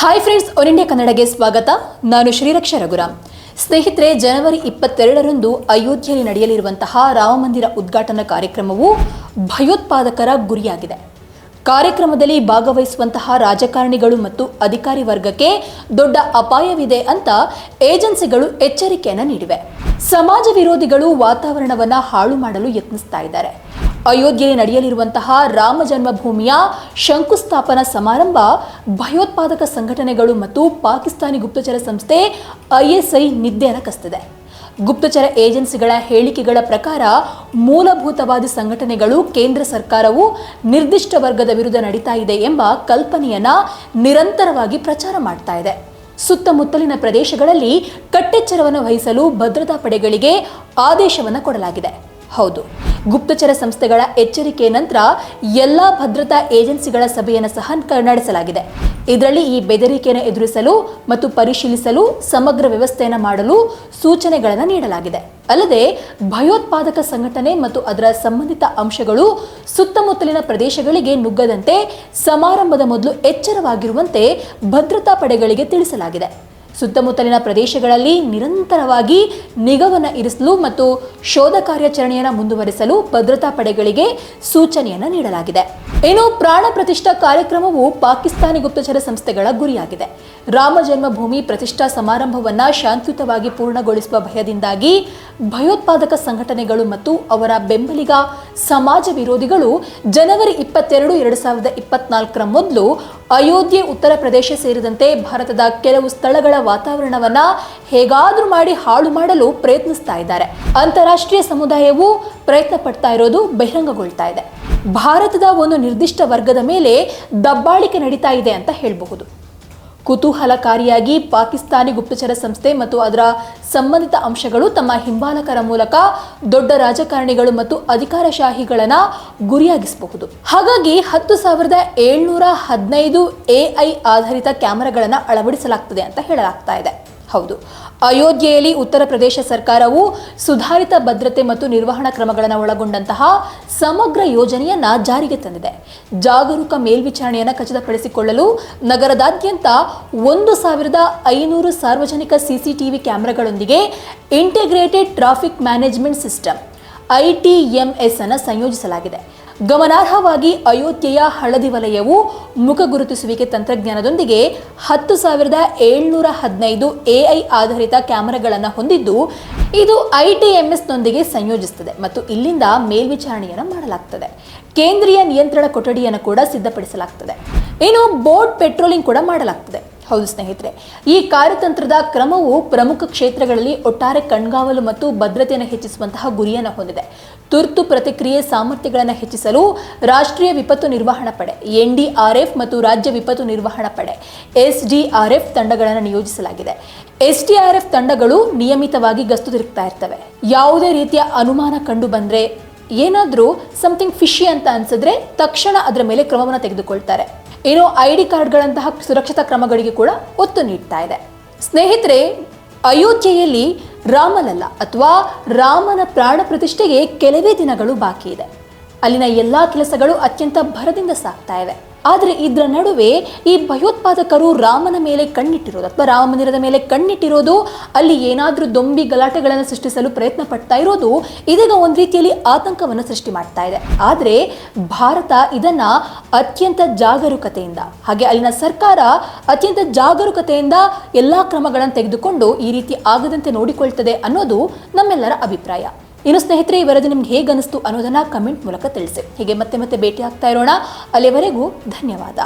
Hi friends one India ಕನ್ನಡಗೆ ಸ್ವಾಗತ. ನಾನು ಶ್ರೀರಕ್ಷ ರಘುರಾಮ್ ಸ್ನೇಹಿತರೆ, ಜನವರಿ ಇಪ್ಪತ್ತೆರಡರಂದು ಅಯೋಧ್ಯೆಯಲ್ಲಿ ನಡೆಯಲಿರುವಂತಹ ರಾಮಮಂದಿರ ಉದ್ಘಾಟನಾ ಕಾರ್ಯಕ್ರಮವು ಭಯೋತ್ಪಾದಕರ ಗುರಿಯಾಗಿದೆ. ಕಾರ್ಯಕ್ರಮದಲ್ಲಿ ಭಾಗವಹಿಸುವಂತಹ ರಾಜಕಾರಣಿಗಳು ಮತ್ತು ಅಧಿಕಾರಿ ವರ್ಗಕ್ಕೆ ದೊಡ್ಡ ಅಪಾಯವಿದೆ ಅಂತ ಏಜೆನ್ಸಿಗಳು ಎಚ್ಚರಿಕೆಯನ್ನು ನೀಡಿವೆ. ಸಮಾಜ ವಿರೋಧಿಗಳು ವಾತಾವರಣವನ್ನು ಹಾಳು ಮಾಡಲು ಯತ್ನಿಸ್ತಾ ಇದ್ದಾರೆ. ಅಯೋಧ್ಯೆಯಲ್ಲಿ ನಡೆಯಲಿರುವಂತಹ ರಾಮ ಜನ್ಮಭೂಮಿಯ ಶಂಕುಸ್ಥಾಪನಾ ಸಮಾರಂಭ ಭಯೋತ್ಪಾದಕ ಸಂಘಟನೆಗಳು ಮತ್ತು ಪಾಕಿಸ್ತಾನಿ ಗುಪ್ತಚರ ಸಂಸ್ಥೆ ಐಎಸ್ಐ ನಿದ್ದೆಯನ್ನು ಕಸ್ತಿದೆ. ಗುಪ್ತಚರ ಏಜೆನ್ಸಿಗಳ ಹೇಳಿಕೆಗಳ ಪ್ರಕಾರ ಮೂಲಭೂತವಾದಿ ಸಂಘಟನೆಗಳು ಕೇಂದ್ರ ಸರ್ಕಾರವು ನಿರ್ದಿಷ್ಟ ವರ್ಗದ ವಿರುದ್ಧ ನಡೀತಾ ಇದೆ ಎಂಬ ಕಲ್ಪನೆಯನ್ನು ನಿರಂತರವಾಗಿ ಪ್ರಚಾರ ಮಾಡ್ತಾ ಇದೆ. ಸುತ್ತಮುತ್ತಲಿನ ಪ್ರದೇಶಗಳಲ್ಲಿ ಕಟ್ಟೆಚ್ಚರವನ್ನು ವಹಿಸಲು ಭದ್ರತಾ ಪಡೆಗಳಿಗೆ ಆದೇಶವನ್ನು ಕೊಡಲಾಗಿದೆ. ಹೌದು. ಗುಪ್ತಚರ ಸಂಸ್ಥೆಗಳ ಎಚ್ಚರಿಕೆ ನಂತರ ಎಲ್ಲ ಭದ್ರತಾ ಏಜೆನ್ಸಿಗಳ ಸಭೆಯನ್ನು ಸಹ ನಡೆಸಲಾಗಿದೆ. ಇದರಲ್ಲಿ ಈ ಬೆದರಿಕೆಯನ್ನು ಎದುರಿಸಲು ಮತ್ತು ಪರಿಶೀಲಿಸಲು ಸಮಗ್ರ ವ್ಯವಸ್ಥೆಯನ್ನು ಮಾಡಲು ಸೂಚನೆಗಳನ್ನು ನೀಡಲಾಗಿದೆ. ಅಲ್ಲದೆ ಭಯೋತ್ಪಾದಕ ಸಂಘಟನೆ ಮತ್ತು ಅದರ ಸಂಬಂಧಿತ ಅಂಶಗಳು ಸುತ್ತಮುತ್ತಲಿನ ಪ್ರದೇಶಗಳಿಗೆ ನುಗ್ಗದಂತೆ ಸಮಾರಂಭದ ಮೊದಲು ಎಚ್ಚರವಾಗಿರುವಂತೆ ಭದ್ರತಾ ಪಡೆಗಳಿಗೆ ತಿಳಿಸಲಾಗಿದೆ. ಸುತ್ತಮುತ್ತಲಿನ ಪ್ರದೇಶಗಳಲ್ಲಿ ನಿರಂತರವಾಗಿ ನಿಗವನ್ನು ಇರಿಸಲು ಮತ್ತು ಶೋಧ ಕಾರ್ಯಾಚರಣೆಯನ್ನು ಮುಂದುವರಿಸಲು ಭದ್ರತಾ ಪಡೆಗಳಿಗೆ ಸೂಚನೆಯನ್ನು ನೀಡಲಾಗಿದೆ. ಇನ್ನು ಪ್ರಾಣ ಪ್ರತಿಷ್ಠಾ ಕಾರ್ಯಕ್ರಮವು ಪಾಕಿಸ್ತಾನಿ ಗುಪ್ತಚರ ಸಂಸ್ಥೆಗಳ ಗುರಿಯಾಗಿದೆ. ರಾಮ ಜನ್ಮಭೂಮಿ ಪ್ರತಿಷ್ಠಾ ಸಮಾರಂಭವನ್ನ ಶಾಂತಿಯುತವಾಗಿ ಪೂರ್ಣಗೊಳಿಸುವ ಭಯದಿಂದಾಗಿ ಭಯೋತ್ಪಾದಕ ಸಂಘಟನೆಗಳು ಮತ್ತು ಅವರ ಬೆಂಬಲಿಗ ಸಮಾಜ ವಿರೋಧಿಗಳು ಜನವರಿ ಇಪ್ಪತ್ತೆರಡು, ಎರಡು ಸಾವಿರದ ಇಪ್ಪತ್ನಾಲ್ಕರ ಮೊದಲು ಅಯೋಧ್ಯೆ ಉತ್ತರ ಪ್ರದೇಶ ಸೇರಿದಂತೆ ಭಾರತದ ಕೆಲವು ಸ್ಥಳಗಳ ವಾತಾವರಣವನ್ನ ಹೇಗಾದರೂ ಮಾಡಿ ಹಾಳು ಮಾಡಲು ಪ್ರಯತ್ನಿಸ್ತಾ ಇದ್ದಾರೆ. ಅಂತಾರಾಷ್ಟ್ರೀಯ ಸಮುದಾಯವು ಪ್ರಯತ್ನ ಪಡ್ತಾ ಇರೋದು ಬಹಿರಂಗಗೊಳ್ತಾ ಇದೆ. ಭಾರತದ ಒಂದು ನಿರ್ದಿಷ್ಟ ವರ್ಗದ ಮೇಲೆ ದಬ್ಬಾಳಿಕೆ ನಡೀತಾ ಇದೆ ಅಂತ ಹೇಳಬಹುದು. ಕುತೂಹಲಕಾರಿಯಾಗಿ ಪಾಕಿಸ್ತಾನಿ ಗುಪ್ತಚರ ಸಂಸ್ಥೆ ಮತ್ತು ಅದರ ಸಂಬಂಧಿತ ಅಂಶಗಳು ತಮ್ಮ ಹಿಂಬಾಲಕರ ಮೂಲಕ ದೊಡ್ಡ ರಾಜಕಾರಣಿಗಳು ಮತ್ತು ಅಧಿಕಾರಶಾಹಿಗಳನ್ನ ಗುರಿಯಾಗಿಸಬಹುದು. ಹಾಗಾಗಿ ಹತ್ತು ಸಾವಿರದ ಏಳ್ನೂರ ಹದಿನೈದು ಎಐ ಆಧಾರಿತ ಕ್ಯಾಮೆರಾಗಳನ್ನು ಅಳವಡಿಸಲಾಗ್ತದೆ ಅಂತ ಹೇಳಲಾಗ್ತಾ ಇದೆ. ಹೌದು. ಅಯೋಧ್ಯೆಯಲ್ಲಿ ಉತ್ತರ ಪ್ರದೇಶ ಸರ್ಕಾರವು ಸುಧಾರಿತ ಭದ್ರತೆ ಮತ್ತು ನಿರ್ವಹಣಾ ಕ್ರಮಗಳನ್ನು ಒಳಗೊಂಡಂತಹ ಸಮಗ್ರ ಯೋಜನೆಯನ್ನ ಜಾರಿಗೆ ತಂದಿದೆ. ಜಾಗರೂಕ ಮೇಲ್ವಿಚಾರಣೆಯನ್ನು ಖಚಿತಪಡಿಸಿಕೊಳ್ಳಲು ನಗರದಾದ್ಯಂತ ಒಂದು ಸಾವಿರದ ಐನೂರು ಸಾರ್ವಜನಿಕ CCTV ಕ್ಯಾಮೆರಾಗಳೊಂದಿಗೆ integrated traffic management system ITMS ಅನ್ನು ಸಂಯೋಜಿಸಲಾಗಿದೆ. ಗಮನಾರ್ಹವಾಗಿ ಅಯೋಧ್ಯೆಯ ಹಳದಿ ವಲಯವು ಮುಖ ಗುರುತಿಸುವಿಕೆ ತಂತ್ರಜ್ಞಾನದೊಂದಿಗೆ ಹತ್ತು ಸಾವಿರದ ಏಳ್ನೂರ ಹದಿನೈದು ಎಐ ಆಧಾರಿತ ಕ್ಯಾಮೆರಾಗಳನ್ನು ಹೊಂದಿದ್ದು, ಇದು ಐಟಿಎಂಎಸ್ನೊಂದಿಗೆ ಸಂಯೋಜಿಸುತ್ತದೆ ಮತ್ತು ಇಲ್ಲಿಂದ ಮೇಲ್ವಿಚಾರಣೆಯನ್ನು ಮಾಡಲಾಗ್ತದೆ. ಕೇಂದ್ರೀಯ ನಿಯಂತ್ರಣ ಕೊಠಡಿಯನ್ನು ಕೂಡ ಸಿದ್ಧಪಡಿಸಲಾಗ್ತದೆ. ಇನ್ನು ಬೋಟ್ ಪೆಟ್ರೋಲಿಂಗ್ ಕೂಡ ಮಾಡಲಾಗ್ತದೆ. ಹೌದು ಸ್ನೇಹಿತರೆ, ಈ ಕಾರ್ಯತಂತ್ರದ ಕ್ರಮವು ಪ್ರಮುಖ ಕ್ಷೇತ್ರಗಳಲ್ಲಿ ಒಟ್ಟಾರೆ ಕಣ್ಗಾವಲು ಮತ್ತು ಭದ್ರತೆಯನ್ನು ಹೆಚ್ಚಿಸುವಂತಹ ಗುರಿಯನ್ನು ಹೊಂದಿದೆ. ತುರ್ತು ಪ್ರತಿಕ್ರಿಯೆ ಸಾಮರ್ಥ್ಯಗಳನ್ನು ಹೆಚ್ಚಿಸಲು ರಾಷ್ಟ್ರೀಯ ವಿಪತ್ತು ನಿರ್ವಹಣಾ ಪಡೆ ಎನ್ಡಿಆರ್ಎಫ್ ಮತ್ತು ರಾಜ್ಯ ವಿಪತ್ತು ನಿರ್ವಹಣಾ ಪಡೆ ಎಸ್ಡಿಆರ್ಎಫ್ ತಂಡಗಳನ್ನು ನಿಯೋಜಿಸಲಾಗಿದೆ. ಎಸ್ಡಿಆರ್ಎಫ್ ತಂಡಗಳು ನಿಯಮಿತವಾಗಿ ಗಸ್ತು ತಿರುಗ್ತಾ ಇರ್ತವೆ. ಯಾವುದೇ ರೀತಿಯ ಅನುಮಾನ ಕಂಡು ಬಂದರೆ ಏನಾದರೂ ಸಮಥಿಂಗ್ ಫಿಶಿ ಅಂತ ಅನ್ಸಿದ್ರೆ ತಕ್ಷಣ ಅದರ ಮೇಲೆ ಕ್ರಮವನ್ನು ತೆಗೆದುಕೊಳ್ತಾರೆ. ಇನ್ನು ಐ ಡಿ ಕಾರ್ಡ್ಗಳಂತಹ ಸುರಕ್ಷತಾ ಕ್ರಮಗಳಿಗೆ ಕೂಡ ಒತ್ತು ನೀಡ್ತಾ ಇದೆ. ಸ್ನೇಹಿತರೆ, ಅಯೋಧ್ಯೆಯಲ್ಲಿ ರಾಮಲಲ್ಲ ಅಥವಾ ರಾಮನ ಪ್ರಾಣ ಪ್ರತಿಷ್ಠೆಗೆ ಕೆಲವೇ ದಿನಗಳು ಬಾಕಿ ಇದೆ. ಅಲ್ಲಿನ ಎಲ್ಲಾ ಕೆಲಸಗಳು ಅತ್ಯಂತ ಭರದಿಂದ ಸಾಗ್ತಾ ಇವೆ. ಆದರೆ ಇದರ ನಡುವೆ ಈ ಭಯೋತ್ಪಾದಕರು ರಾಮನ ಮೇಲೆ ಕಣ್ಣಿಟ್ಟಿರೋದು ಅಥವಾ ರಾಮ ಮಂದಿರದ ಮೇಲೆ ಕಣ್ಣಿಟ್ಟಿರೋದು, ಅಲ್ಲಿ ಏನಾದರೂ ದೊಂಬಿ ಗಲಾಟೆಗಳನ್ನು ಸೃಷ್ಟಿಸಲು ಪ್ರಯತ್ನ ಪಡ್ತಾ ಇರೋದು ಇದೀಗ ಒಂದು ರೀತಿಯಲ್ಲಿ ಆತಂಕವನ್ನು ಸೃಷ್ಟಿ ಮಾಡ್ತಾ ಇದೆ. ಆದರೆ ಭಾರತ ಇದನ್ನ ಅತ್ಯಂತ ಜಾಗರೂಕತೆಯಿಂದ, ಹಾಗೆ ಅಲ್ಲಿನ ಸರ್ಕಾರ ಅತ್ಯಂತ ಜಾಗರೂಕತೆಯಿಂದ ಎಲ್ಲಾ ಕ್ರಮಗಳನ್ನು ತೆಗೆದುಕೊಂಡು ಈ ರೀತಿ ಆಗದಂತೆ ನೋಡಿಕೊಳ್ತದೆ ಅನ್ನೋದು ನಮ್ಮೆಲ್ಲರ ಅಭಿಪ್ರಾಯ. ಇನ್ನು ಸ್ನೇಹಿತರೆ, ಈ ವರದಿ ನಿಮ್ಗೆ ಹೇಗೆ ಅನಿಸ್ತು ಅನ್ನೋದನ್ನ ಕಮೆಂಟ್ ಮೂಲಕ ತಿಳಿಸಿ. ಹೀಗೆ ಮತ್ತೆ ಮತ್ತೆ ಭೇಟಿ ಆಗ್ತಾ ಇರೋಣ. ಅಲ್ಲಿವರೆಗೂ ಧನ್ಯವಾದ.